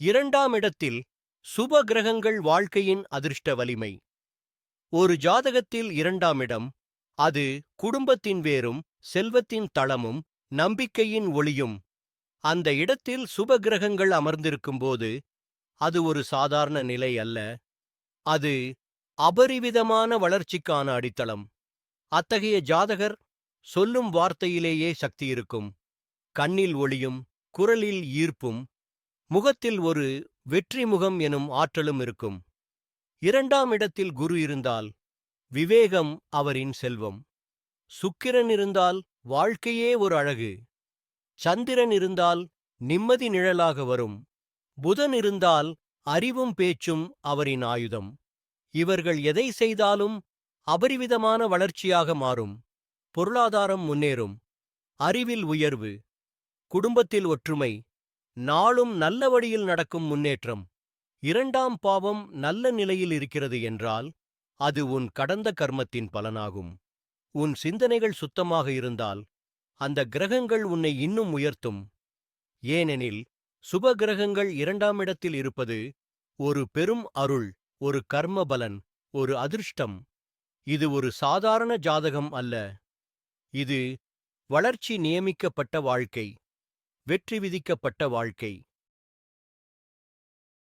இரண்டாம் இடத்தில் சுப கிரகங்கள் வாழ்க்கையின் அதிர்ஷ்ட வலிமை. ஒரு ஜாதகத்தில் இரண்டாம் இடம் அது குடும்பத்தின் வேரும் செல்வத்தின் தளமும் நம்பிக்கையின் ஒளியும். அந்த இடத்தில் சுப கிரகங்கள் அமர்ந்திருக்கும்போது அது ஒரு சாதாரண நிலை அல்ல. அது அபரிவிதமான வளர்ச்சிக்கான அடித்தளம். அத்தகைய ஜாதகர் சொல்லும் வார்த்தையிலேயே சக்தி இருக்கும். கண்ணில் ஒளியும் குரலில் ஈர்ப்பும் முகத்தில் ஒரு வெற்றி முகம் எனும் ஆற்றலும் இருக்கும். இரண்டாம் இடத்தில் குரு இருந்தால் விவேகம் அவரின் செல்வம். சுக்கிரன் இருந்தால் வாழ்க்கையே ஒரு அழகு. சந்திரன் இருந்தால் நிம்மதி நிழலாக வரும். புதன் இருந்தால் அறிவும் பேச்சும் அவரின் ஆயுதம். இவர்கள் எதை செய்தாலும் அபரிவிதமான வளர்ச்சியாக மாறும். பொருளாதாரம் முன்னேறும். அறிவில் உயர்வு. குடும்பத்தில் ஒற்றுமை. நாளும் நல்ல வழியில் நடக்கும் முன்னேற்றம். இரண்டாம் பாவம் நல்ல நிலையில் இருக்கிறது என்றால் அது உன் கடந்த கர்மத்தின் பலனாகும். உன் சிந்தனைகள் சுத்தமாக இருந்தால் அந்த கிரகங்கள் உன்னை இன்னும் உயர்த்தும். ஏனெனில் சுப கிரகங்கள் இரண்டாம் இடத்தில் இருப்பது ஒரு பெரும் அருள் ஒரு கர்ம பலன் ஒரு அதிர்ஷ்டம். இது ஒரு சாதாரண ஜாதகம் அல்ல. இது வளர்ச்சி நியமிக்கப்பட்ட வாழ்க்கை. வெற்றி விதிக்கப்பட்ட வாழ்க்கை.